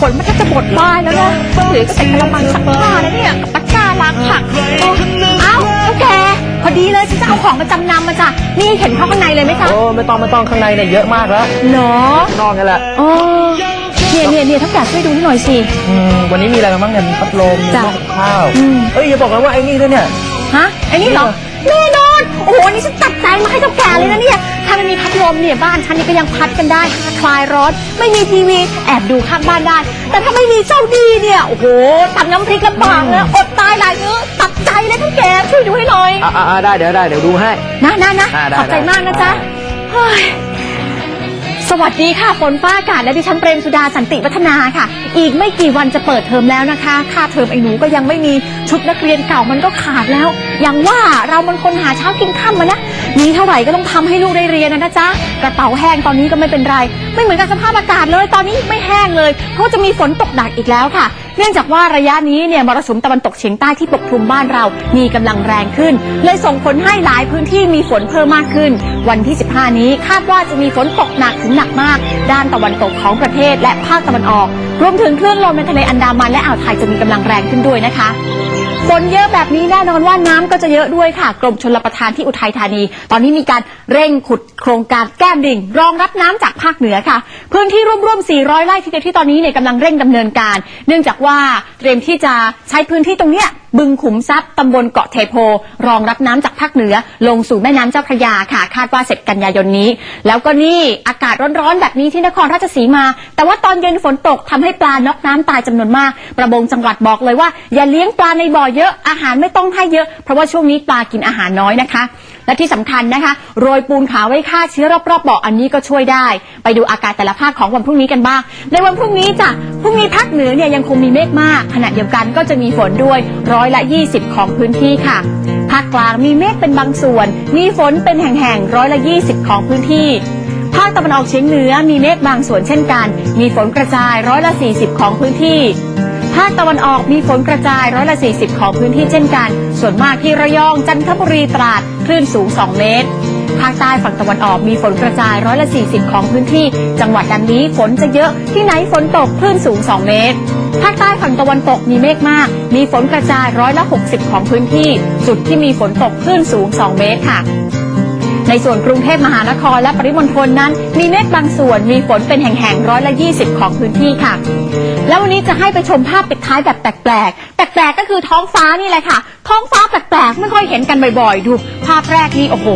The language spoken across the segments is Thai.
ฝนมันแทบจะหมดบ้านแล้วนะเหลือก็ใส่กระมังซักผ้าแล้วเนี่ยกับตะกร้าล้างผักโอ้เอ้าเท่าแกพอดีเลยฉันจะเอาของมาจำนำมาจ้ะนี่เห็นเข้าข้างในเลยไหมคะโอ้ไม่ต้องไม่ต้องข้างในเนี่ยเยอะมากแล้วเนาะข้างนอกนี่แหละอ๋อเนี่ยเนี่ยเนี่ยเท่าแกช่วยดูให้หน่อยสิอืมวันนี้มีอะไรกันบ้างเนี่ยมีพัดลมมีจ้ะหม้อกับข้าวอืมเอ้ยอย่าบอกนะว่าไอ้นี่ด้วยเนี่ยฮะไอ้นี่เหรอแน่น อนโอ้โหอันนี่ฉันตัดใจมาให้เจ้าแก่เลยนะเนี่ยถ้าไม่มีพัดลมเนี่ยบ้านฉันนี่ก็ยังพัดกันได้คลายร้อนไม่มีทีวีแอบดูข้างบ้านได้ แต่ถ้าไม่มีเจ้าดีเนี่ยโอ้โหตำน้ำพริกลำบากนะอดตายหลายมื้อตัดใจเลยเท่าแก่ช่วยดูให้หน่อยอ่าอ่าได้เดี๋ยวได้เดี๋ยวดูให้นะนะนะอ่าได้ขอบใจได้ มากนะจ๊ะเฮ้ยส วัสดีค่ะฝนฟ้าอากาศและดิฉันเปรมสุดาสันติวัฒนาค่ะ อีกไม่กี่วันจะเปิดเทอมแล้วนะคะ ค่าเทอมไอ้หนูก็ยังไม่มีชุดนักเรียนเก่ามันก็ขาดแล้ว อย่างว่าเรามันคนหาเช้ากินค่ำมานะมีเท่าไหร่ก็ต้องทำให้ลูกได้เรียนนะนะจ๊ะกระเป๋าแห้งตอนนี้ก็ไม่เป็นไร ไม่เหมือนกับสภาพอากาศเลย ตอนนี้ไม่แห้งเลยเพราะจะมีฝนตกหนักอีกแล้วค่ะ เนื่องจากว่าระยะนี้เนี่ยมรสุมตะวันตกเฉียงใต้ที่ปกคลุมบ้านเรามีกำลังแรงขึ้น เลยส่งผลให้หลายพื้นที่มีฝนเพิ่มมากขึ้น วันที่ 15 นี้คาดว่าจะมีฝนตกหนักถึงหนักมาก ด้านตะวันตกของประเทศและภาคตะวันออก รวมถึงคลื่นลมในทะเลอันดามันและอ่าวไทยจะมีกำลังแรงขึ้นด้วยนะคะ ฝนเยอะแบบนี้แน่นอนว่าน้ำก็จะเยอะด้วยค่ะ กรมชลประทานที่อุทัยธานี ตอนนี้มีการเร่งขุดโครงการแก้มดิ่ง รองรับน้ำจากภาคเหนือค่ะ พื้นที่ร่วมๆ 400 ไร่ทีเดียวที่ตอนนี้เนี่ยกำลังเร่งดำเนินการ เนื่องจากว่าเตรียมที่จะใช้พื้นที่ตรงเนี้ยบึงขุมทรัพย์ตำบลเกาะเทโพ รองรับน้ำจากภาคเหนือ ลงสู่แม่น้ำเจ้าพระยาค่ะ คาดว่าเสร็จกันยายนนี้ แล้วก็นี่อากาศร้อนๆ แบบนี้ที่นครราชสีมา แต่ว่าตอนเย็นฝนตกทำให้ปลานอกน้ำตายจำนวนมาก ประมงจังหวัดบอกเลยว่า อย่าเลี้ยงปลาในบ่อเยอะอาหารไม่ต้องให้เยอะ เพราะว่าช่วงนี้ปลากินอาหารน้อยนะคะ และที่สำคัญนะคะ โรยปูนขาวไว้ฆ่าเชื้อรอบๆบ่ออันนี้ก็ช่วยได้ ไปดูอากาศแต่ละภาคของวันพรุ่งนี้กันบ้าง ในวันพรุ่งนี้จ้ะพรุ่งนี้ภาคเหนือเนี่ยยังคงมีเมฆมาก ขณะเดียวกันก็จะมีฝนด้วยร้อยละ 20 ของพื้นที่ค่ะ ภาคกลางมีเมฆเป็นบางส่วน มีฝนเป็นแห่งๆร้อยละ 20 ของพื้นที่ภาคตะวันออกเฉียงเหนือมีเมฆบางส่วนเช่นกัน มีฝนกระจายร้อยละ 40 ของพื้นที่ ภาคตะวันออกมีฝนกระจายร้อยละ 40 ของพื้นที่เช่นกัน ส่วนมากที่ระยองจันทบุรีตราดคลื่นสูง 2 เมตร ภาคใต้ฝั่งตะวันออกมีฝนกระจายร้อยละ 40 ของพื้นที่ จังหวัดดังนี้ฝนจะเยอะที่ไหนฝนตกคลื่นสูง 2 เมตร ภาคใต้ฝั่งตะวันตกมีเมฆมาก มีฝนกระจายร้อยละ 60 ของพื้นที่ จุดที่มีฝนตกคลื่นสูง 2 เมตรค่ะ ในส่วนกรุงเทพมหานครและปริมณฑลนั้น มีเมฆบางส่วนมีฝนเป็นแห่งๆร้อยละ 20 ของพื้นที่ค่ะ แล้ววันนี้จะให้ไปชมภาพปิดท้ายแบบแปลกๆแปลกๆก็คือท้องฟ้านี่แหละค่ะ ท้องฟ้าแปลกๆไม่ค่อยเห็นกันบ่อยๆ ดู ภาพแรกนี่โอ้โห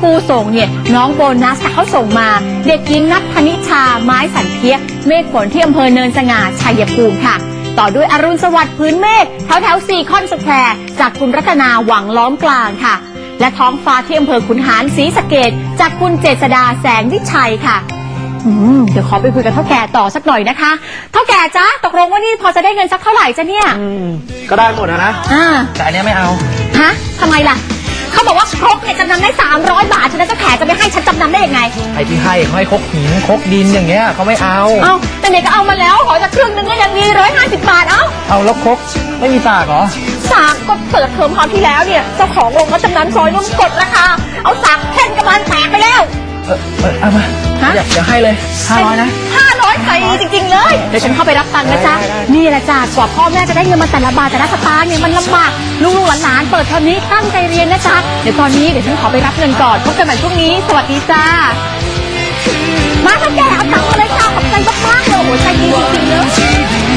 ผู้ส่งเนี่ยน้องโบนัสเขาส่งมา เด็กหญิงนัทพนิชาไม้สันเทียเมฆฝนที่อำเภอเนินสง่าชัยภูมิค่ะต่อด้วยอรุณสวัสดิ์พื้นเมฆแถวแถวๆซีคอนสแควร์จากคุณรัตนาหวังล้อมกลางค่ะ และท้องฟ้าที่อำเภอขุนหารศรีสะเกดจากคุณเจษดาแสงวิชัยค่ะอืมเดี๋ยวขอไปคุยกับเท่าแก่ต่อสักหน่อยนะคะ เท่าแก่จ๊ะตกลงว่านี่พอจะได้เงินสักเท่าไหร่จ๊ะเนี่ยอืมก็ได้หมดอะนะอ่า แต่อันเนี้ยไม่เอา ฮะทำไมล่ะ เขาบอกว่าครกเนี่ยจำนำได้ 300 บาทฉะนั้นเจ้าแขกจะไม่ให้ฉันจำนำได้ยังไง ไอ้ที่ให้เขาให้ครกหินครกดินอย่างเงี้ยเขาไม่เอา เอ้าแต่ไหนก็เอามาแล้ว ขอจะครึ่งนึงก็ยังมีร้อยห้าสิบบาท เอ้า เอาแล้วครกไม่มีสากเหรอ สากก็เปิดเทอมคราวที่แล้วเนี่ยเจ้าของโรงรับจำนำซอยนุ่มกดราคาเอาสากแท่นกระบาลแตกไปแล้ว เออเออเอามาฮะ เดี๋ยวเดี๋ยวให้เลยห้าร้อยนะ ห้าร้อยใจดีจริง ๆ เลย เดี๋ยวฉันเข้าไปรับตังค์นะจ๊ะได้ได้ได้นี่แหละจ้ะกว่าพ่อแม่จะได้เงินมาแต่ละบาทแต่ละสตางค์เนี่ยมันลำบาก ลูกๆหลานๆเปิดเทอมนี้ตั้งใจเรียนนะจ๊ะ เดี๋ยวตอนนี้เดี๋ยวฉันขอไปรับเงินก่อน พบกันใหม่พรุ่งนี้ สวัสดีจ้า มาค่ะแกเอาตังค์มาเลยจ้าขอบใจมากๆเลยโอ้โหใจดีจริงๆ